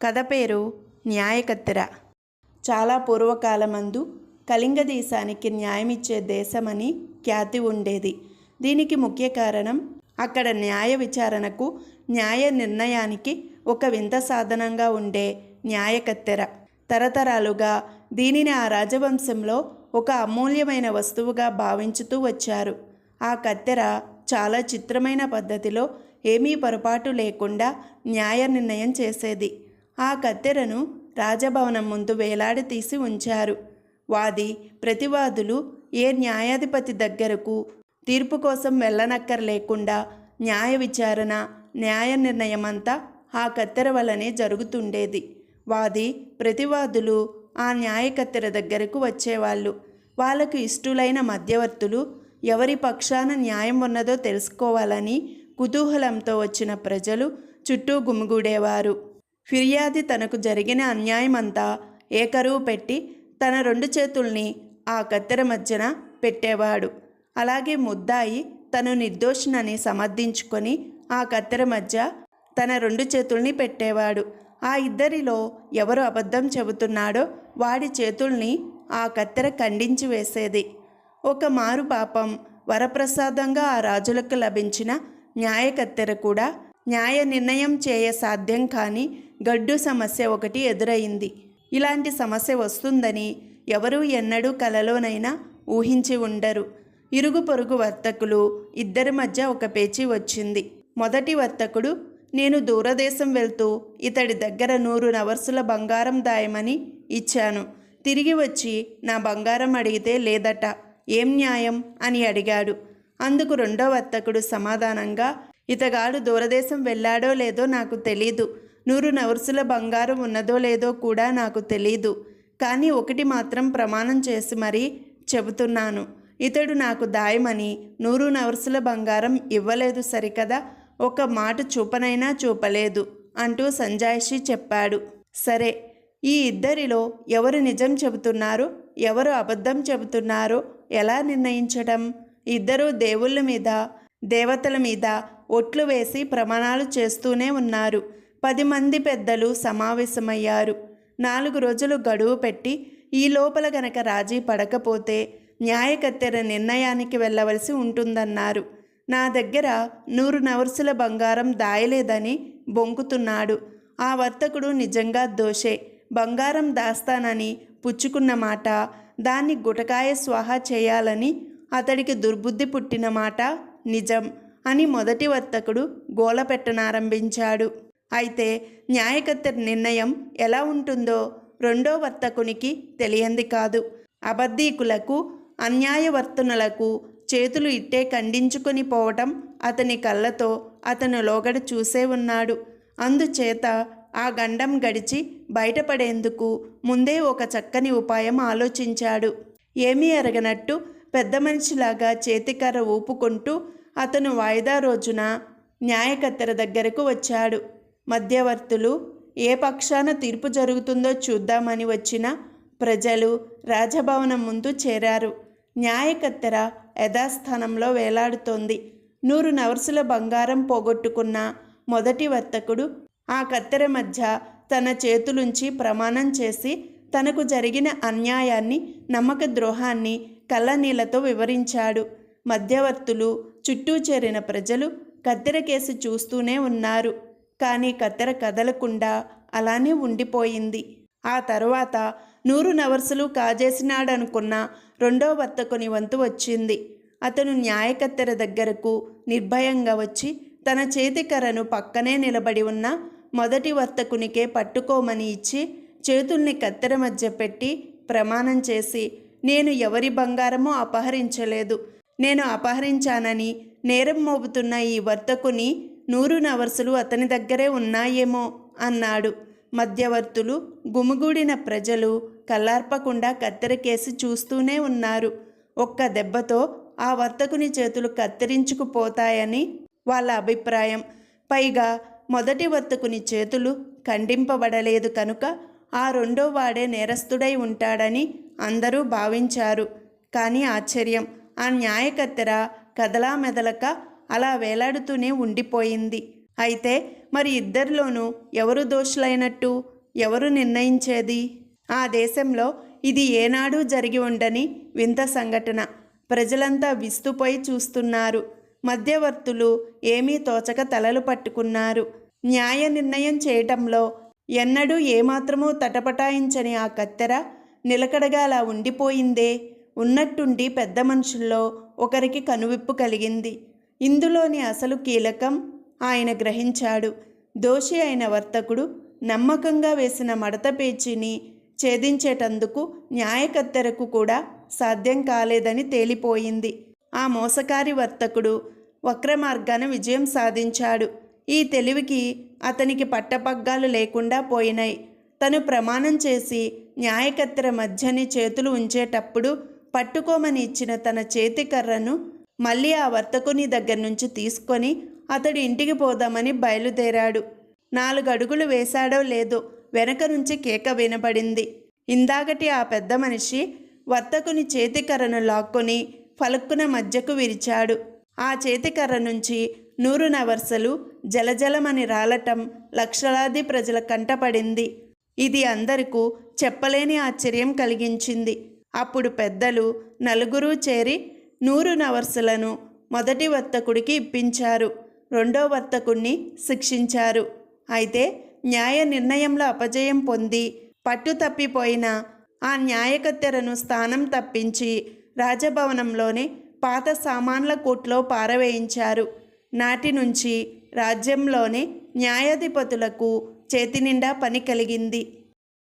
కథ పేరు న్యాయకత్తెర. చాలా పూర్వకాలమందు కళింగ దేశానికి న్యాయమిచ్చే దేశమని ఖ్యాతి ఉండేది. దీనికి ముఖ్య కారణం అక్కడ న్యాయ విచారణకు న్యాయ నిర్ణయానికి ఒక వింత సాధనంగా ఉండే న్యాయకత్తెర. తరతరాలుగా దీనిని ఆ రాజవంశంలో ఒక అమూల్యమైన వస్తువుగా భావించుతూ వచ్చారు. ఆ కత్తెర చాలా చిత్రమైన పద్ధతిలో ఏమీ పొరపాటు లేకుండా న్యాయ నిర్ణయం చేసేది. ఆ కత్తెరను రాజభవనం ముందు వేలాడి తీసి ఉంచారు. వాది ప్రతివాదులు ఏ న్యాయాధిపతి దగ్గరకు తీర్పు కోసం వెళ్ళనక్కర్లేకుండా న్యాయ విచారణ న్యాయ నిర్ణయమంతా ఆ కత్తెర వలనే జరుగుతుండేది. వాది ప్రతివాదులు ఆ న్యాయ కత్తెర దగ్గరకు వచ్చేవాళ్ళు. వాళ్ళకు ఇష్టులైన మధ్యవర్తులు ఎవరి పక్షాన న్యాయం ఉన్నదో తెలుసుకోవాలని కుతూహలంతో వచ్చిన ప్రజలు చుట్టూ గుమిగూడేవారు. ఫిర్యాది తనకు జరిగిన అన్యాయమంతా ఏకరువు పెట్టి తన రెండు చేతుల్ని ఆ కత్తెర మధ్యన పెట్టేవాడు. అలాగే ముద్దాయి తను నిర్దోషినని సమర్థించుకొని ఆ కత్తెర మధ్య తన రెండు చేతుల్ని పెట్టేవాడు. ఆ ఇద్దరిలో ఎవరు అబద్ధం చెబుతున్నాడో వాడి చేతుల్ని ఆ కత్తెర ఖండించి వేసేది. ఒక మారు పాపం వరప్రసాదంగా ఆ రాజులకు లభించిన న్యాయ కత్తెర కూడా న్యాయ నిర్ణయం చేయ సాధ్యం కాని గడ్డు సమస్య ఒకటి ఎదురైంది. ఇలాంటి సమస్య వస్తుందని ఎవరూ ఎన్నడూ కలలోనైనా ఊహించి ఉండరు. ఇరుగు పొరుగు వర్తకులు ఇద్దరి మధ్య ఒక పేచీ వచ్చింది. మొదటి వర్తకుడు నేను దూరదేశం వెళ్తూ ఇతడి దగ్గర నూరు నవర్సుల బంగారం దాయమని ఇచ్చాను. తిరిగి వచ్చి నా బంగారం అడిగితే లేదట ఏం న్యాయం? అని అడిగాడు. అందుకు రెండో వర్తకుడు సమాధానంగా ఇతగాడు దూరదేశం వెళ్ళాడో లేదో నాకు తెలీదు. నూరు నవర్సుల బంగారం ఉన్నదో లేదో కూడా నాకు తెలీదు. కానీ ఒకటి మాత్రం ప్రమాణం చేసి మరీ చెబుతున్నాను. ఇతడు నాకు దాయమని నూరు నవర్సుల బంగారం ఇవ్వలేదు సరికదా? ఒక మాట చూపనైనా చూపలేదు అంటూ సంజాయిషి చెప్పాడు. సరే ఈ ఇద్దరిలో ఎవరు నిజం చెబుతున్నారు? ఎవరు అబద్ధం చెబుతున్నారో ఎలా నిర్ణయించడం ఇద్దరూ దేవుళ్ళ మీద దేవతల మీద ఒట్లు వేసి ప్రమాణాలు చేస్తూనే ఉన్నారు. పది మంది పెద్దలు సమావేశమయ్యారు. నాలుగు రోజులు గడువు పెట్టి ఈ లోపల గనక రాజీ పడకపోతే న్యాయకత్తెర నిర్ణయానికి వెళ్ళవలసి ఉంటుందన్నారు. నా దగ్గర నూరు నవర్సుల బంగారం దాయలేదని బొంకుతున్నాడు. ఆ వర్తకుడు నిజంగా దోషే. బంగారం దాస్తానని పుచ్చుకున్న మాట దాన్ని గుటకాయ స్వాహా చేయాలని అతడికి దుర్బుద్ధి పుట్టిన మాట నిజం అని మొదటి వర్తకుడు గోల పెట్టనారంభించాడు. అయితే న్యాయకత్తెర నిర్ణయం ఎలా ఉంటుందో రెండో వర్తకునికి తెలియంది కాదు. అబద్ధీకులకు అన్యాయవర్తనులకు చేతులు ఇట్టే ఖండించుకొని పోవటం అతని కళ్ళతో అతను లోగడ చూసే ఉన్నాడు. అందుచేత ఆ గండం గడిచి బయటపడేందుకు ముందే ఒక చక్కని ఉపాయం ఆలోచించాడు. ఏమీ ఎరగనట్టు పెద్ద మనిషిలాగా చేతికర్ర ఊపుకుంటూ అతను వాయిదా రోజున న్యాయకత్తెర దగ్గరకు వచ్చాడు. మధ్యవర్తులు ఏ పక్షాన తీర్పు జరుగుతుందో చూద్దామని వచ్చిన ప్రజలు రాజభవనం ముందు చేరారు. న్యాయకత్తెర యథాస్థానంలో వేలాడుతోంది. నూరు నవర్సుల బంగారం పోగొట్టుకున్న మొదటి వర్తకుడు ఆ కత్తెర మధ్య తన చేతులుంచి ప్రమాణం చేసి తనకు జరిగిన అన్యాయాన్ని నమ్మక ద్రోహాన్ని కళ్ళనీళ్ళతో వివరించాడు. మధ్యవర్తులు చుట్టూ చేరిన ప్రజలు కత్తెర కేసు చూస్తూనే ఉన్నారు. కానీ కత్తెర కదలకుండా అలానే ఉండిపోయింది. ఆ తర్వాత నూరు నవర్సులు కాజేసినాడనుకున్న రెండో వర్తకుని వంతు వచ్చింది. అతను న్యాయకత్తెర దగ్గరకు నిర్భయంగా వచ్చి తన చేతికరను పక్కనే నిలబడి ఉన్న మొదటి వర్తకునికే పట్టుకోమని ఇచ్చి చేతుల్ని కత్తెర మధ్య పెట్టి ప్రమాణం చేసి నేను ఎవరి బంగారమో అపహరించలేదు. నేను అపహరించానని నేరం మోపుతున్న ఈ వర్తకుని నూరు నవర్సులు అతని దగ్గరే ఉన్నాయేమో అన్నాడు. మధ్యవర్తులు గుమిగూడిన ప్రజలు కల్లార్పకుండా కత్తెరకేసి చూస్తూనే ఉన్నారు. ఒక్క దెబ్బతో ఆ వర్తకుని చేతులు కత్తిరించుకుపోతాయని వాళ్ళ అభిప్రాయం. పైగా మొదటి వర్తకుని చేతులు ఖండింపబడలేదు కనుక ఆ రెండో వాడే నేరస్తుడై ఉంటాడని అందరూ భావించారు. కానీ ఆశ్చర్యం. ఆ న్యాయకత్తెర కదలా మెదలక అలా వేలాడుతూనే ఉండిపోయింది. అయితే మరి ఇద్దరిలోనూ ఎవరు దోషులైనట్టు? ఎవరు నిర్ణయించేది? ఆ దేశంలో ఇది ఏనాడూ జరిగి ఉండని వింత సంఘటన. ప్రజలంతా విస్తుపోయి చూస్తున్నారు. మధ్యవర్తులు ఏమీ తోచక తలలు పట్టుకున్నారు. న్యాయ నిర్ణయం చేయటంలో ఎన్నడూ ఏమాత్రమూ తటపటాయించని ఆ కత్తెర నిలకడగా అలా ఉండిపోయిందే. ఉన్నట్టుండి పెద్ద మనుషుల్లో ఒకరికి కనువిప్పు కలిగింది. ఇందులోని అసలు కీలకం ఆయన గ్రహించాడు. దోషి అయిన వర్తకుడు నమ్మకంగా వేసిన మడత పేచీని ఛేదించేటందుకు న్యాయకత్తెరకు కూడా సాధ్యం కాలేదని తేలిపోయింది. ఆ మోసకారి వర్తకుడు వక్ర మార్గాన విజయం సాధించాడు. ఈ తెలివికి అతనికి పట్టపగ్గాలు లేకుండా పోయినాయి. తను ప్రమాణం చేసి న్యాయకత్తెర మధ్యని చేతులు ఉంచేటప్పుడు పట్టుకోమని ఇచ్చిన తన చేతి కర్రను మళ్ళీ ఆ వర్తకుని దగ్గర నుంచి తీసుకొని అతడు ఇంటికి పోదామని బయలుదేరాడు. నాలుగు అడుగులు వేశాడో లేదో వెనక నుంచి కేక వినపడింది ఇందాకటి ఆ పెద్ద మనిషి వర్తకుని చేతికర్రను లాక్కొని ఫలక్కున మధ్యకు విరిచాడు. ఆ చేతికర్ర నుంచి నూరు నవర్సలు జలజలమని రాలటం లక్షలాది ప్రజల కంటపడింది. ఇది అందరకు చెప్పలేని ఆశ్చర్యం కలిగించింది. అప్పుడు పెద్దలు నలుగురు చేరి నూరు నవర్సులను మొదటి వర్తకుడికి ఇప్పించారు. రెండో వర్తకుణ్ణి శిక్షించారు. అయితే న్యాయ నిర్ణయంలో అపజయం పొంది పట్టు తప్పిపోయిన ఆ న్యాయకత్తెరను స్థానం తప్పించి రాజభవనంలోనే పాత సామాన్ల కూట్లో పారవేయించారు. నాటి నుంచి రాజ్యంలోనే న్యాయాధిపతులకు చేతి నిండా పని కలిగింది.